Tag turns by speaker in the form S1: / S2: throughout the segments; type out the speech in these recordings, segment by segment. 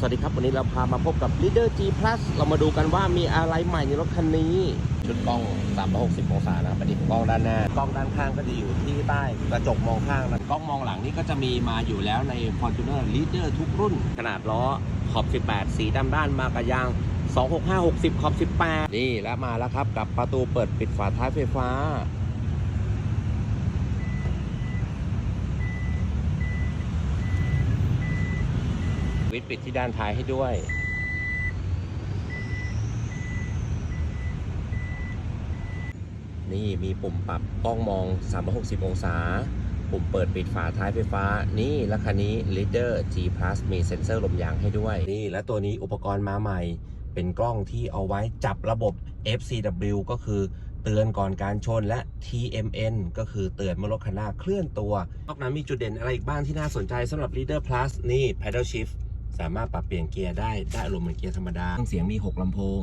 S1: สวัสดีครับ วันนี้เราพามาพบกับ Leader G Plus เรามาดูกันว่ามีอะไรใหม่ในรถคันนี้ ชุดกล้อง 360 องศานะครับอันนี้กล้องด้านหน้ากล้องด้านข้างก็จะอยู่ที่ใต้กระจกมองข้างนะกล้องมองหลังนี่ก็จะมีมาอยู่แล้วใน Fortuner Leader ทุกรุ่น ขนาดล้อขอบ 18 สีดำด้านมากระยาง 265 60 ขอบ 18 นี่แล้วมาแล้วครับกับประตูเปิดปิดฝาท้ายไฟฟ้า วิดปิดที่ด้านท้ายให้ด้วย นี่มีปุ่มปรับกล้องมอง 360 องศา ปุ่มเปิดปิดฝาท้ายไฟฟ้า นี่และคันนี้ Leader G Plus มีเซ็นเซอร์ลมยางให้ด้วย นี่และตัวนี้อุปกรณ์มาใหม่ เป็นกล้องที่เอาไว้จับระบบ FCW ก็คือเตือนก่อนการชนและ TMN ก็คือเตือนเมื่อรถคันหน้าเคลื่อนตัวนอกนั้นมีจุดเด่นอะไรอีกบ้างที่น่าสนใจสำหรับ Leader Plus นี่ Paddle Shift สามารถปรับเปลี่ยนเกียร์ได้ได้อารมณ์เหมือนเกียร์ธรรมดาเครื่องเสียงมี 6ลำโพง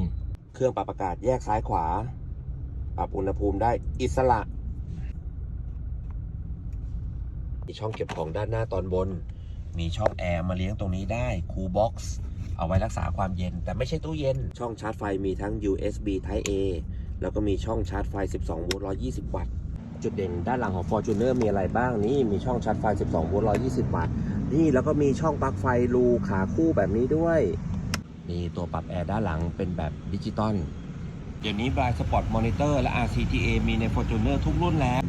S1: เครื่องปรับอากาศแยกซ้ายขวา ปรับอุณหภูมิได้อิสระมีช่องเก็บของด้านหน้าตอนบน มีช่องแอร์มาเลี้ยงตรงนี้ได้คูลบ็อกซ์เอาไว้รักษาความเย็น แต่ไม่ใช่ตู้เย็น ช่องชาร์จไฟมีทั้ง USB Type A แล้วก็มีช่องชาร์จไฟ 12 โวลต์ 120 วัตต์ จุดเด่นด้านหลังของ Fortuner มีอะไรบ้างนี่มีช่องชาร์จไฟ 12 โวลต์ 120 วัตต์นี่แล้วก็มีช่องปลั๊กไฟรูขาคู่แบบนี้ด้วยนี่ตัวปรับแอร์ด้านหลังเป็นแบบดิจิตอลเดี๋ยวนี้ Blind Spot Monitor และ RCTA มีใน Fortuner ทุกรุ่นแล้ว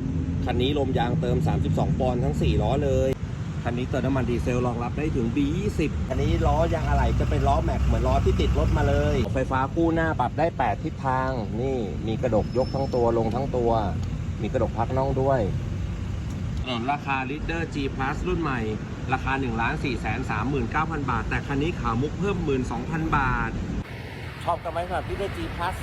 S1: คันนี้ลมยางเติม 32 ปอนด์ทั้ง 4 ล้อเลย คันนี้เติมน้ำมันดีเซลรองรับได้ถึง B20 คันนี้ล้อยางอะไหล่จะเป็นล้อแม็กเหมือนล้อที่ติดรถมาเลย ไฟฟ้าคู่หน้าปรับได้ 8 ทิศทาง นี่มีกระดกยกทั้งตัวลงทั้งตัว มีกระดกพักน่องด้วยถนนราคา Leader G Plus รุ่นใหม่ ราคา 1 4 3 9 0 0 0 บาท แต่คันนี้ขามุกเพิ่ม 12,000 บาท ชอบกันไหมครับ Leader G Plus